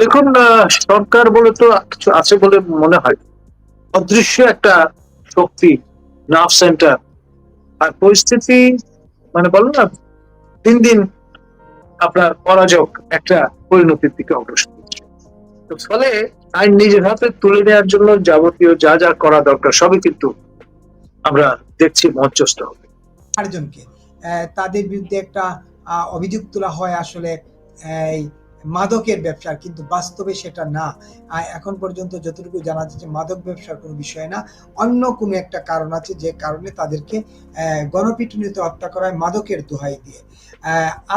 দেখুন সরকার বলে তো কিছু আছে বলে মনে হয়। অদৃশ্য একটা শক্তি নার্ভ সেন্টার আর পরিস্থিতি মানে বলো না, দিন দিন আপনার অরাজক একটা পরিণতির দিকে অগ্রসর তো ফলে আইন নিজের হাতে তুলে নেওয়ার জন্য যাবতীয় যা যা করা দরকার, সবই কিন্তু আমরা দেখছি মঞ্চস্থ হবে। চারজনকে তাদের বিরুদ্ধে একটা অভিযোগ তোলা হয় আসলে এই মাদকের ব্যবসা কিন্তু বাস্তবে সেটা না। এখন পর্যন্ত যতটুকু জানা যাচ্ছে, মাদক ব্যবসার কোনো বিষয় না। অন্য কোনো একটা কারণ আছে যে কারণে তাদেরকে গণপিটুনিতে হত্যা করায় মাদকের দোহাই দিয়ে।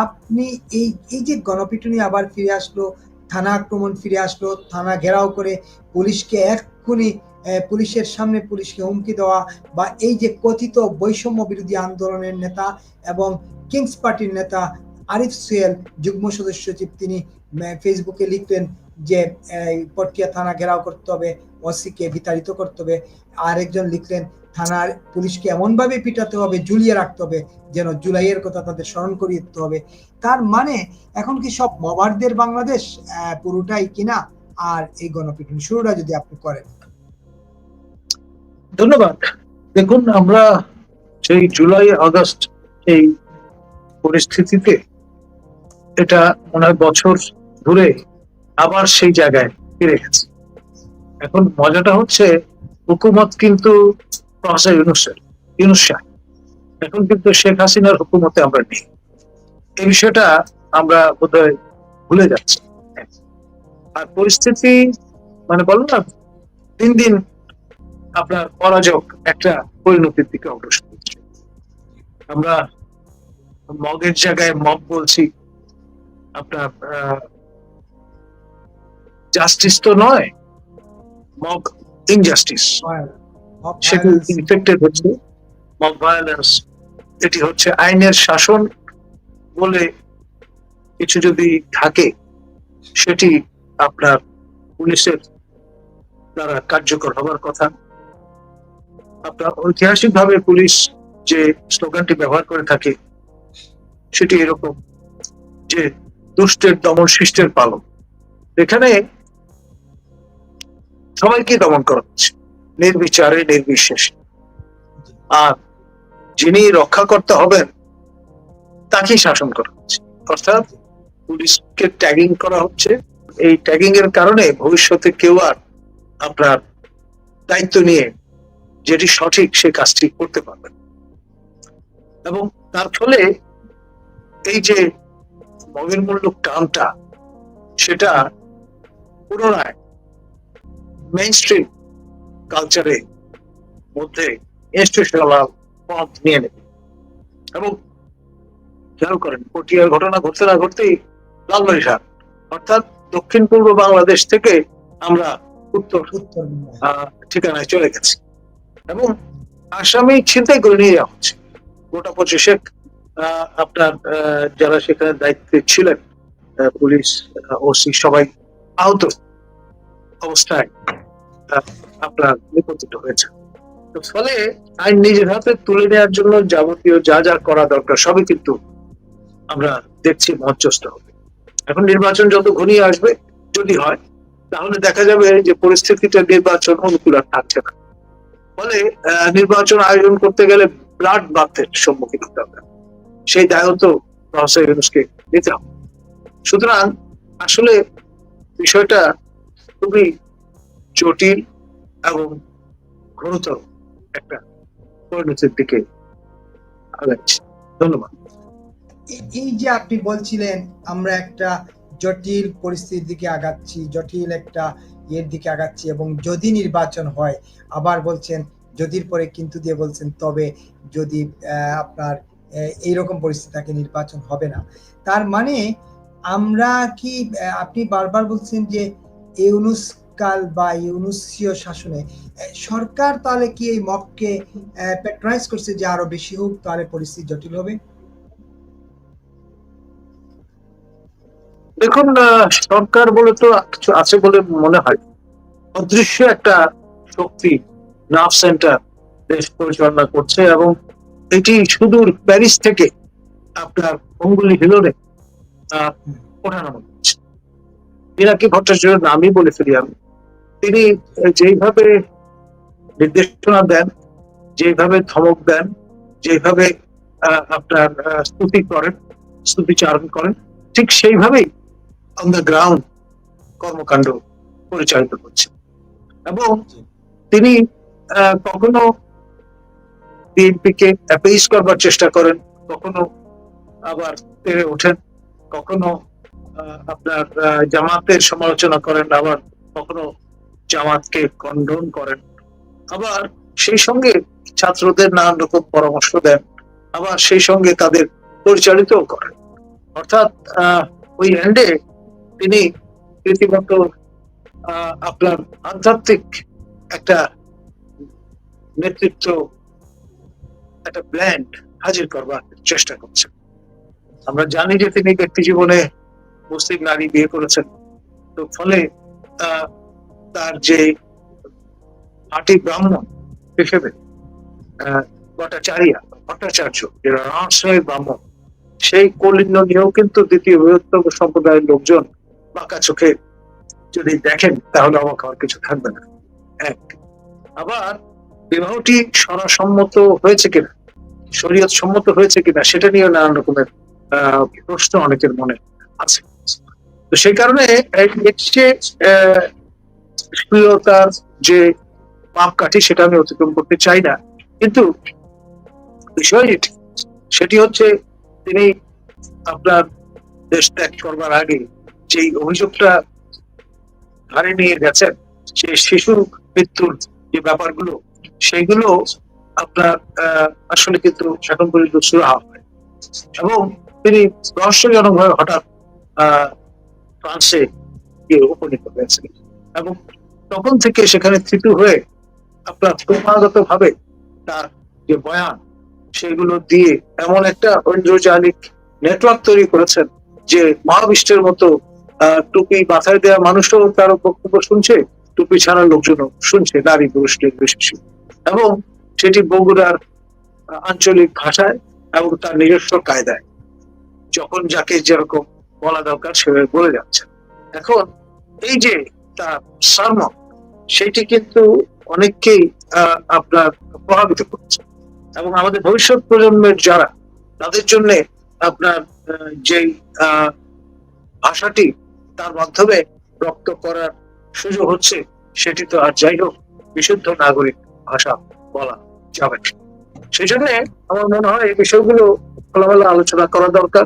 আপনি এই এই যে গণপিটুনি আবার ফিরে আসলো, থানা আক্রমণ ফিরে আসলো, থানা ঘেরাও করে পুলিশকে এক্ষুনি পুলিশের সামনে পুলিশকে হুমকি দেওয়া বা এই যে কথিত বৈষম্য বিরোধী আন্দোলনের নেতা এবং কিংস পার্টির নেতা আরিফ সুয়েল, যুগ্ম সদস্য সচিব, তিনি ফেসবুকে লিখলেন যে পটিয়া থানা ঘেরাও করতে হবে, ওসিকে বিতাড়িত করতে হবে। আর একজন লিখলেন, থানার পুলিশকে এমনভাবে পিটাতে হবে, ঝুলিয়ে রাখতে হবে, যেন জুলাইয়ের কথা তাদের স্মরণ করিয়ে দিতে হবে। তার মানে এখন কি সব মবারদের বাংলাদেশ পুরোটাই কিনা? আর এই গণপিটুনি শুরুটা যদি আপনি করেন। ধন্যবাদ। দেখুন, আমরা সেই জুলাই আগস্ট এই পরিস্থিতিতে এটা হয় বছর ধরে আবার সেই জায়গায় ফিরে গেছে। এখন মজাটা হচ্ছে, হুকুমত কিন্তু প্রফেসর ইউনুসের ইউনুস। এখন কিন্তু শেখ হাসিনার হুকুমতে আমরা নেই। এই বিষয়টা আমরা বোধহয় ভুলে যাচ্ছি। আর পরিস্থিতি মানে বলো না, দিন দিন আপনার পরাজক একটা পরিণতির দিকে অগ্রসর হচ্ছে। আমরা মগের জায়গায় মগ বলছি আপনার জাস্টিস তো নয় মক ইনজাস্টিস সেটি ইনফেক্টেড হচ্ছে। মব ভায়োলেন্স এটি হচ্ছে আইনের শাসন বলে কিছু যদি থাকে সেটি আপনার পুলিশের দ্বারা কার্যকর হবার কথা। আপনার ঐতিহাসিক ভাবে পুলিশ যে স্লোগানটি ব্যবহার করে থাকে সেটি এরকম যে দুষ্টের দমন শিষ্টের পালন। এখানে সবাইকে দমন করা হচ্ছে, নির্বিচারে, নির্বিশেষে। আর যিনি রক্ষা করতে হবেন, তাকেই শাসন করা হচ্ছে। অর্থাৎ পুলিশকে ট্যাগিং করা হচ্ছে। এই ট্যাগিং এর কারণে ভবিষ্যতে কেউ আর আপনার দায়িত্ব নিয়ে যেটি সঠিক সে কাজটি করতে পারবেন এবং তার ফলে এই যে মগের মূল্য টার্মটা সেটা পুনরায় মেইন স্ট্রিম কালচারে মধ্যে ইনস্টিটিউশনাল পথ নিয়ে নেবে। এবং খেয়াল করেন পটিয়ার ঘটনা ঘটতে না ঘটতেই লালবাড়িরহাট অর্থাৎ দক্ষিণ পূর্ব বাংলাদেশ থেকে আমরা উত্তর ঠিকানায় চলে গেছি। এবং আসামি ছিনতাই করে নিয়ে যাওয়া হচ্ছে। গোটা পঁচিশেক আপনার যারা সেখানে দায়িত্বে ছিলেন পুলিশ ওসি সবাই আহত অবস্থায় আপনার নিপতিত হয়েছে। ফলে আইন নিজের হাতে তুলে নেওয়ার জন্য যাবতীয় যা যা করা দরকার, সবই কিন্তু আমরা দেখছি মঞ্চস্থ হবে। এখন নির্বাচন যত ঘনিয়ে আসবে, যদি হয়, তাহলে দেখা যাবে যে পরিস্থিতিটা নির্বাচন অনুকূল আর থাকছে না। ফলে নির্বাচন আয়োজন করতে গেলে ব্লাড বাথের সম্মুখীন হতে হবে। সেই দায়ও তো প্রফেসর ইউনুসকে নিতে হবে। সুতরাং আসলে বিষয়টা খুবই জটিল এবং ঘোরতর একটা পরিণতির দিকে আগাচ্ছে। ধন্যবাদ। এই- যে আপনি বলছিলেন, আমরা একটা জটিল পরিস্থিতির দিকে আগাচ্ছি, জটিল একটা ইয়ের দিকে আগাচ্ছি এবং যদি নির্বাচন হয়, আবার বলছেন যদির পরে কিন্তু দিয়ে বলছেন, তবে যদি আপনার এইরকম পরিস্থিতি থাকে নির্বাচন হবে না। তার মানে আমরা কি আপনি বারবার বলছেন যে ইউনুস কাল বা ইউনুসীয় শাসনে সরকার তাহলে কি এই মককে প্যাট্রাইজ করছে যে আরও বেশি হোক, তাহলে পরিস্থিতি জটিল হবে? দেখুন সরকার বলে তো কিছু আছে বলে মনে হয়। অদৃশ্য একটা শক্তি নার্ভ সেন্টার দেশ পরিচালনা করছে এবং এটি সুদূর প্যারিস থেকে আপনার অঙ্গুলি হিলোরে ওঠানামা করছে পিনাকি ভট্টাচার্যের নামই বলে ফেলি আমি। তিনি যেইভাবে নির্দেশনা দেন যেভাবে ধমক দেন যেভাবে আপনার স্তুতি করেন, স্তুতিচারণ করেন, ঠিক সেইভাবেই অন দ্য গ্রাউন্ড কর্মকাণ্ড পরিচালিত করছে এবং তিনি কখনো বিএনপিকে অ্যাপেইজ করবার চেষ্টা করেন, কখনো আবার তেড়ে ওঠেন, কখনো আপনার জামাতের সমালোচনা করেন, আবার কখনো জামাতকে কন্ডন করেন। আবার সেই সঙ্গে ছাত্রদের নানান রকম পরামর্শ দেন, আবার সেই সঙ্গে তাদের পরিচালিতও করেন। অর্থাৎ ওই এন্ডে তিনি রীতিমতো আপনার আধ্যাত্মিক একটা নেতৃত্ব একটা ব্ল্যান্ড হাজির করবার চেষ্টা করছেন আমরা জানি যে তিনি ব্যক্তি জীবনে মুসলিম নারী বিয়ে করেছেন। তো ফলে তার যে আটি ব্রাহ্মণ হিসেবে ভট্টাচার্য ভট্টাচার্য যে রহস্যময় ব্রাহ্মণ, সেই কলিন্য নিয়েও কিন্তু দ্বিতীয় বৃহত্তম সম্প্রদায়ের লোকজন বাঁকা চোখে যদি দেখেন, তাহলে অবাক হওয়ার কিছু থাকবে না। এক। আবার বিবাহটি সরাসম্মত হয়েছে কিনা, শরীয়ত সম্মত হয়েছে কিনা, সেটা নিয়ে নানান রকমের প্রশ্ন অনেকের মনে আছে। তো সেই কারণে যে যে মাপকাঠি, সেটা আমি অতিক্রম করতে চাই না। কিন্তু বিষয় যেটি সেটি হচ্ছে তিনি আপনার দেশ ত্যাগ করবার আগে যেই অভিযোগটা ঘাড়ে নিয়ে গেছেন যে শিশু মৃত্যুর যে ব্যাপারগুলো সেগুলো আপনার আসলে কিন্তু এখন পর্যন্ত সুরাহা হয়। এবং তিনি রহস্যজনকভাবে হঠাৎ আহ, ফ্রান্সে গিয়ে উপনীত হয়েছেন। এবং তখন থেকে সেখানে থিতু হয়ে আপনার ক্রমাগত ভাবে তার যে বয়ান সেগুলো দিয়ে এমন একটা ঐন্দ্রজালিক নেটওয়ার্ক তৈরি করেছেন যে মহাবিশ্বের মতো টুপি মাথায় দেওয়া মানুষও তার বক্তব্য শুনছে টুপি ছাড়া লোকজনও শুনছে নারী পুরুষ নির্বিশেষে এবং সেটি বগুড়ার আঞ্চলিক ভাষায় এবং তার নিজস্ব কায়দায়। যখন যাকে যেরকম বলা দরকার সেভাবে বলে যাচ্ছে। এখন এই যে তার সারমন সেটি কিন্তু অনেককেই আপনার প্রভাবিত করছে। এবং আমাদের ভবিষ্যৎ প্রজন্মের যারা, তাদের জন্য আপনার যেই ভাষাটি তার মাধ্যমে রক্ত করার সুযোগ হচ্ছে, সেটি তো আর যাই হোক, বিশুদ্ধ নাগরিক ভাষা বলা যাবে। সেই জন্য আমার মনে হয় এই বিষয়গুলো খোলামেলা আলোচনা করা দরকার।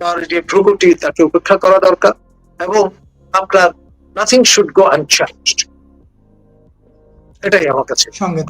তার যে ভ্রুকুটি তাকে উপেক্ষা করা দরকার এবং আপনার নাথিং শুড গো আনচ্যালেঞ্জড এটাই আমার কাছে সঙ্গে।